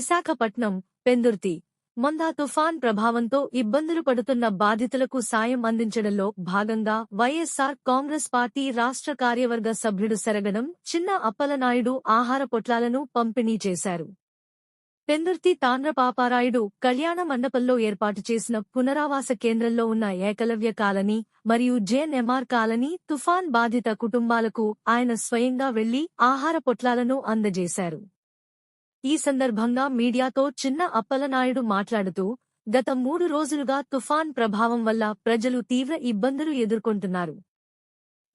Visakhapatnam Pendurthi. Montha తుఫాన్ ప్రభావంతో ఇబ్బందులు పడుతున్న బాధితులకు సాయం అందించడంలో భాగంగా వైఎస్సార్ కాంగ్రెస్ పార్టీ రాష్ట్ర కార్యవర్గ సభ్యుడు సరగడం చిన్న అప్పలనాయుడు ఆహార పొట్లాలను పంపిణీ చేశారు. పెందుర్తి తాండ్రపాపారాయుడు కళ్యాణ మండపంలో ఏర్పాటు చేసిన పునరావాస కేంద్రంలో ఉన్న ఏకలవ్య కాలనీ మరియు జేఎన్ఎంఆర్ కాలనీ తుఫాన్ బాధిత కుటుంబాలకు ఆయన స్వయంగా వెళ్ళి ఆహార పొట్లాలను అందజేశారు. ఈ సందర్భంగా మీడియాతో చిన్న అప్పలనాయుడు మాట్లాడుతూ గత మూడు రోజులుగా తుఫాన్ ప్రభావం వల్ల ప్రజలు తీవ్ర ఇబ్బందులు ఎదుర్కొంటున్నారు.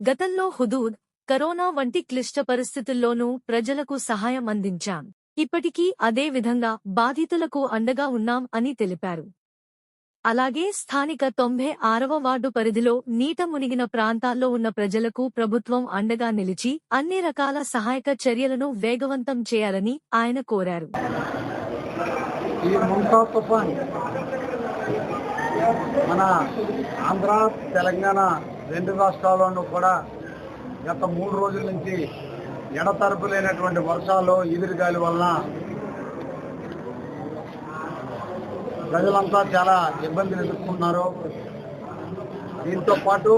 గతంలో హుదూద్ కరోనా వంటి క్లిష్ట పరిస్థితుల్లోనూ ప్రజలకు సహాయం అందించాం. ఇప్పటికీ అదే విధంగా బాధితులకు అండగా ఉన్నాం అని తెలిపారు. అలాగే స్థానిక తొంభై ఆరవ వార్డు పరిధిలో నీట మునిగిన ప్రాంతాల్లో ఉన్న ప్రజలకు ప్రభుత్వం అండగా నిలిచి అన్ని రకాల సహాయక చర్యలను వేగవంతం చేయాలని ఆయన కోరారు. మన ఆంధ్ర తెలంగాణ రెండు రాష్ట్రాల్లోనూ కూడా గత మూడు రోజుల నుంచి ఎడతరపు లేనటువంటి వర్షాలు ఈదురుగాలి వలన ప్రజలంతా చాలా ఇబ్బందులు ఎదుర్కొన్నారు దీంతో పాటు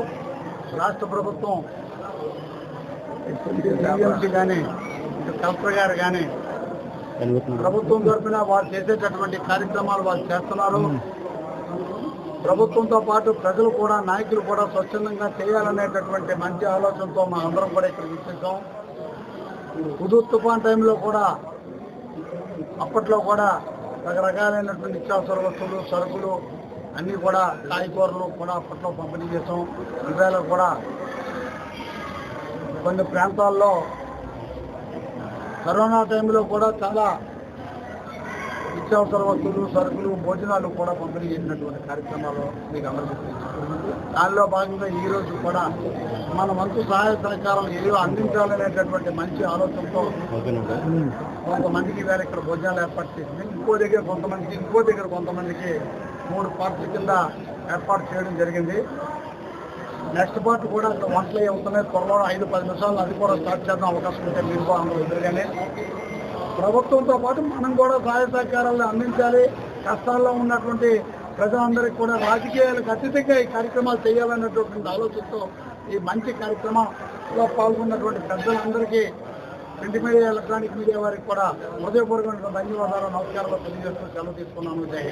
రాష్ట్ర ప్రభుత్వం టీఎంసీ కానీ కలెక్టర్ గారు కానీ ప్రభుత్వం తరఫున వారు చేసేటటువంటి కార్యక్రమాలు వాళ్ళు చేస్తున్నారు. ప్రభుత్వంతో పాటు ప్రజలు కూడా నాయకులు కూడా స్వచ్ఛందంగా చేయాలనేటటువంటి మంచి ఆలోచనతో మా అందరం కూడా ఇక్కడ విచ్చేసాం. హుదూ తుఫాన్ టైంలో కూడా అప్పట్లో కూడా రకరకాలైనటువంటి నిత్యావసర వస్తువులు సరుకులు అన్నీ కూడా కాయగూరలు కూడా అప్పట్లో పంపిణీ చేసాం ఇవాళ కూడా కొన్ని ప్రాంతాల్లో కరోనా టైంలో కూడా చాలా నిత్యావసర వస్తువులు సరుకులు భోజనాలు కూడా పంపిణీ చేసినటువంటి కార్యక్రమాలు మీకు అందరికీ దానిలో భాగంగా ఈ రోజు కూడా మన వంతు సహాయ సహకారాలు ఏదో అందించాలనేటటువంటి మంచి ఆలోచనతో కొంతమందికి వేరే ఇక్కడ భోజనాలు ఏర్పాటు చేసింది. ఇంకో దగ్గర కొంతమందికి ఇంకో దగ్గర కొంతమందికి మూడు పార్ట్ల కింద ఏర్పాటు చేయడం జరిగింది. నెక్స్ట్ పార్ట్ కూడా వంటలు అవి అవుతున్నాయి? త్వరలో ఐదు పది నిమిషాలు అది కూడా స్టార్ట్ చేద్దాం. అవకాశం ఉంటే మీరు అందరూ ఎదురుగానే. ప్రభుత్వంతో పాటు మనం కూడా సహాయ సహకారాలు అందించాలి. కష్టాల్లో ఉన్నటువంటి ప్రజలందరికీ కూడా రాజకీయాలకు అతీతంగా ఈ కార్యక్రమాలు చేయాలన్నటువంటి ఆలోచనతో ఈ మంచి కార్యక్రమంలో పాల్గొన్నటువంటి పెద్దలందరికీ ప్రింట్ మీడియా ఎలక్ట్రానిక్ మీడియా వారికి కూడా హృదయపూర్వకమైన ధన్యవాదాలు నమస్కారాలు తెలియజేస్తూ సెలవు తీసుకున్నాను. జై